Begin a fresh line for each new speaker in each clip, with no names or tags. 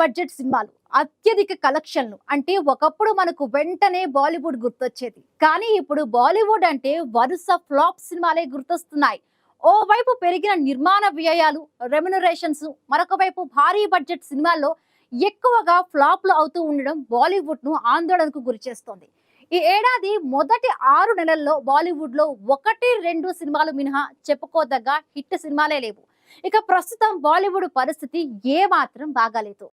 Budget సినిమాలు అత్యధిక కలెక్షన్లు అంటే ఒకప్పుడు మనకు వెంటనే బాలీవుడ్ గుర్తొచ్చేది. కానీ ఇప్పుడు బాలీవుడ్ అంటే వరుస ఫ్లాప్ సినిమాలే గుర్తొస్తున్నాయి. ఓవైపు పెరిగిన నిర్మాణ వ్యయాలు రెమ్యునరేషన్స్ మరొక వైపు భారీ బడ్జెట్ సినిమాల్లో ఎక్కువగా ఫ్లాప్లు అవుతూ ఉండడం బాలీవుడ్ను ఆందోళనకు గురిచేస్తోంది ఈ ఏడాది మొదటి ఆరు నెలల్లో బాలీవుడ్లో ఒకటి రెండు సినిమాలు మినహా చెప్పుకోదగ్గ హిట్ సినిమాలే లేవు. ఇక ప్రస్తుతం బాలీవుడ్ పరిస్థితి ఏ మాత్రం బాగాలేదు.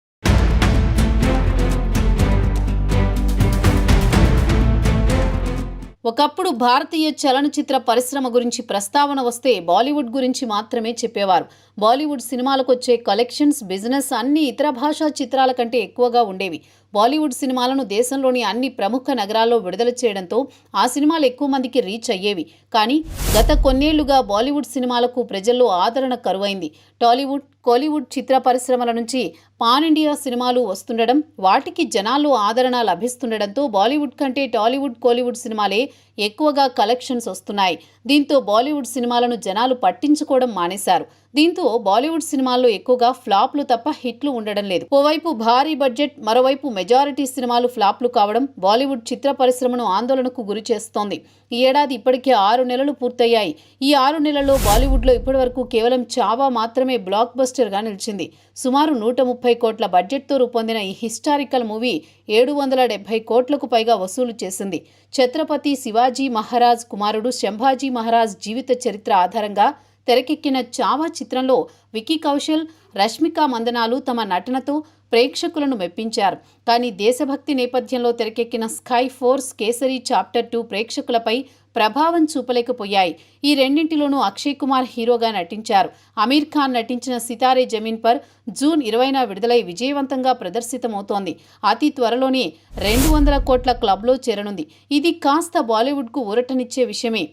ఒకప్పుడు భారతీయ చలనచిత్ర పరిశ్రమ గురించి ప్రస్తావన వస్తే బాలీవుడ్ గురించి మాత్రమే చెప్పేవారు. బాలీవుడ్ సినిమాలకు వచ్చే కలెక్షన్స్ బిజినెస్ అన్ని ఇతర భాషా చిత్రాల కంటే ఎక్కువగా ఉండేవి. బాలీవుడ్ సినిమాలను దేశంలోని అన్ని ప్రముఖ నగరాల్లో విడుదల చేయడంతో ఆ సినిమాలు ఎక్కువ మందికి రీచ్ అయ్యేవి. కానీ గత కొన్నేళ్ళుగా బాలీవుడ్ సినిమాలకు ప్రజల్లో ఆదరణ కరువైంది. టాలీవుడ్ కోలీవుడ్ చిత్ర పరిశ్రమల నుంచి పాన్ ఇండియా సినిమాలు వస్తుండడం వాటికి జనాల్లో ఆదరణ లభిస్తుండడంతో బాలీవుడ్ కంటే టాలీవుడ్ కోలీవుడ్ సినిమాలే ఎక్కువగా కలెక్షన్స్ వస్తున్నాయి. దీంతో బాలీవుడ్ సినిమాలను జనాలు పట్టించుకోవడం మానేశారు. దీంతో బాలీవుడ్ సినిమాల్లో ఎక్కువగా ఫ్లాప్లు తప్ప హిట్లు ఉండడం లేదు. ఓవైపు భారీ బడ్జెట్ మరోవైపు మెజారిటీ సినిమాలు ఫ్లాప్లు కావడం బాలీవుడ్ చిత్ర పరిశ్రమను ఆందోళనకు గురి చేస్తోంది ఈ ఏడాది ఇప్పటికే ఆరు నెలలు పూర్తయ్యాయి. ఈ ఆరు నెలల్లో బాలీవుడ్లో ఇప్పటివరకు కేవలం చావా మాత్రమే బ్లాక్ బస్టర్గా నిలిచింది. సుమారు నూట ముప్పై కోట్ల బడ్జెట్తో రూపొందిన ఈ హిస్టారికల్ మూవీ ఏడు వందల డెబ్బై కోట్లకు పైగా వసూలు చేసింది. ఛత్రపతి శివాజీ మహారాజ్ కుమారుడు శంభాజీ మహారాజ్ జీవిత చరిత్ర ఆధారంగా తెరకెక్కిన చావా చిత్రంలో విక్కీ కౌశల్ రష్మిక మందనాలు తమ నటనతో ప్రేక్షకులను మెప్పించారు. కానీ దేశభక్తి నేపథ్యంలో తెరకెక్కిన sky force Kesari chapter two ప్రేక్షకులపై ప్రభావం చూపలేకపోయాయి. ఈ రెండింటిలోనూ అక్షయ్ కుమార్ హీరోగా నటించారు. అమీర్ ఖాన్ నటించిన సితారే జమీన్ పర్ జూన్ ఇరవైన విడుదలై విజయవంతంగా ప్రదర్శితమవుతోంది. అతి త్వరలోనే రెండు వందల కోట్ల క్లబ్లో చేరనుంది. ఇది కాస్త బాలీవుడ్కు ఊరటనిచ్చే విషయమే.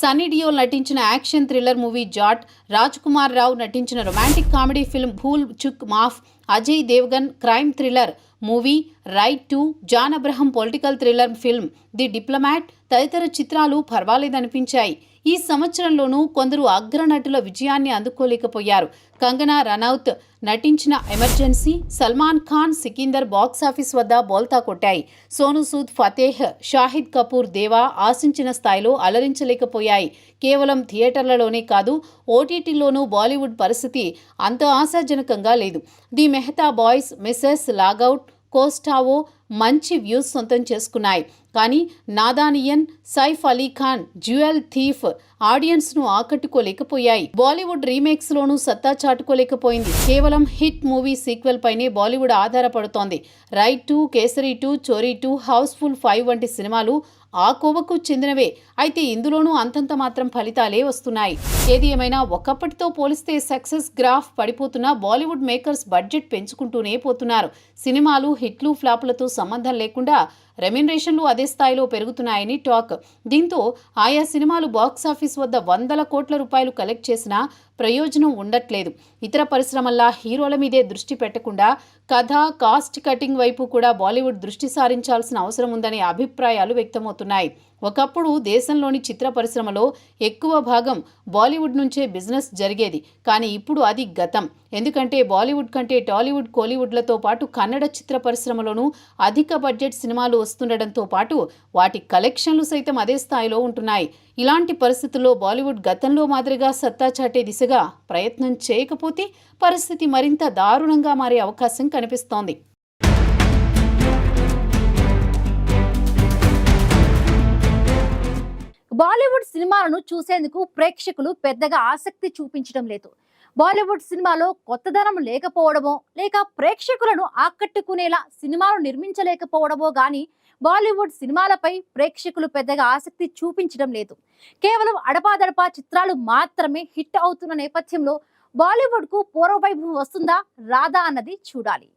సన్నీ డియోల్ నటించిన action thriller movie Jaat Raj Kumar Rao నటించిన romantic comedy film Bhool Chuk Maaf Ajay Devgn crime thriller movie raid two John Abraham political thriller film the diplomat తదితర చిత్రాలు పర్వాలేదనిపించాయి. ఈ సంవత్సరంలోనూ కొందరు అగ్రనటుల విజయాన్ని అందుకోలేకపోయారు. కంగనా రనౌత్ నటించిన emergency Salman Khan Sikandar box office వద్ద బోల్తా కొట్టాయి. సోను సూద్ ఫతేహ్ షాహిద్ కపూర్ దేవా ఆశించిన స్థాయిలో అలరించలేకపోయాయి. కేవలం థియేటర్లలోనే కాదు ఓటీటీలోనూ బాలీవుడ్ పరిస్థితి అంత ఆశాజనకంగా లేదు. The Mehta boys Mrs logout Costao మంచి వ్యూస్ సొంతం చేసుకున్నాయి. కానీ నాదానియన్ సైఫ్ అలీ ఖాన్ జ్యువెల్ థీఫ్ ఆడియన్స్ను ఆకట్టుకోలేకపోయాయి. బాలీవుడ్ రీమేక్స్ లోనూ సత్తా చాటుకోలేకపోయింది. కేవలం హిట్ మూవీ సీక్వెల్ పైనే Bollywood ఆధారపడుతోంది. Raid two Kesari two Chhorii two housefull five వంటి సినిమాలు ఆ కోవకు చెందినవే. అయితే ఇందులోనూ అంతంత మాత్రం ఫలితాలే వస్తున్నాయి. ఏది ఏమైనా ఒకప్పటితో పోలిస్తే సక్సెస్ గ్రాఫ్ పడిపోతున్న బాలీవుడ్ మేకర్స్ బడ్జెట్ పెంచుకుంటూనే పోతున్నారు. సినిమాలు హిట్లు ఫ్లాపులతో సంబంధం లేకుండా రెమ్యునరేషన్లు అదే స్థాయిలో పెరుగుతున్నాయని టాక్. దీంతో ఆయా సినిమాలు బాక్సాఫీస్ వద్ద వందల కోట్ల రూపాయలు కలెక్ట్ చేసినా ప్రయోజనం ఉండట్లేదు. ఇతర పరిశ్రమల్లా హీరోల మీదే దృష్టి పెట్టకుండా కథ కాస్ట్ కటింగ్ వైపు కూడా బాలీవుడ్ దృష్టి సారించాల్సిన అవసరం ఉందనే అభిప్రాయాలు వ్యక్తమవుతున్నాయి. ఒకప్పుడు దేశంలోని చిత్ర పరిశ్రమలో ఎక్కువ భాగం బాలీవుడ్ నుంచే బిజినెస్ జరిగేది. కానీ ఇప్పుడు అది గతం. ఎందుకంటే బాలీవుడ్ కంటే టాలీవుడ్ కోలీవుడ్లతో పాటు కన్నడ చిత్ర పరిశ్రమలోనూ అధిక బడ్జెట్ సినిమాలు వస్తుండటంతో పాటు వాటి కలెక్షన్లు సైతం అదే స్థాయిలో ఉంటున్నాయి. ఇలాంటి పరిస్థితుల్లో బాలీవుడ్ గతంలో మాదిరిగా సత్తా చాటే దిశగా ప్రయత్నం చేయకపోతే పరిస్థితి మరింత దారుణంగా మారే అవకాశం కనిపిస్తోంది.
బాలీవుడ్ సినిమాలను చూసేందుకు ప్రేక్షకులు పెద్దగా ఆసక్తి చూపించడం లేదు. బాలీవుడ్ సినిమాలో కొత్తదనం లేకపోవడమో లేక ప్రేక్షకులను ఆకట్టుకునేలా సినిమాలు నిర్మించలేకపోవడమో గాని బాలీవుడ్ సినిమాలపై ప్రేక్షకులు పెద్దగా ఆసక్తి చూపించడం లేదు. కేవలం అడపాదడపా చిత్రాలు మాత్రమే హిట్ అవుతున్న నేపథ్యంలో బాలీవుడ్కు పూర్వవైభవం వస్తుందా రాదా అన్నది చూడాలి.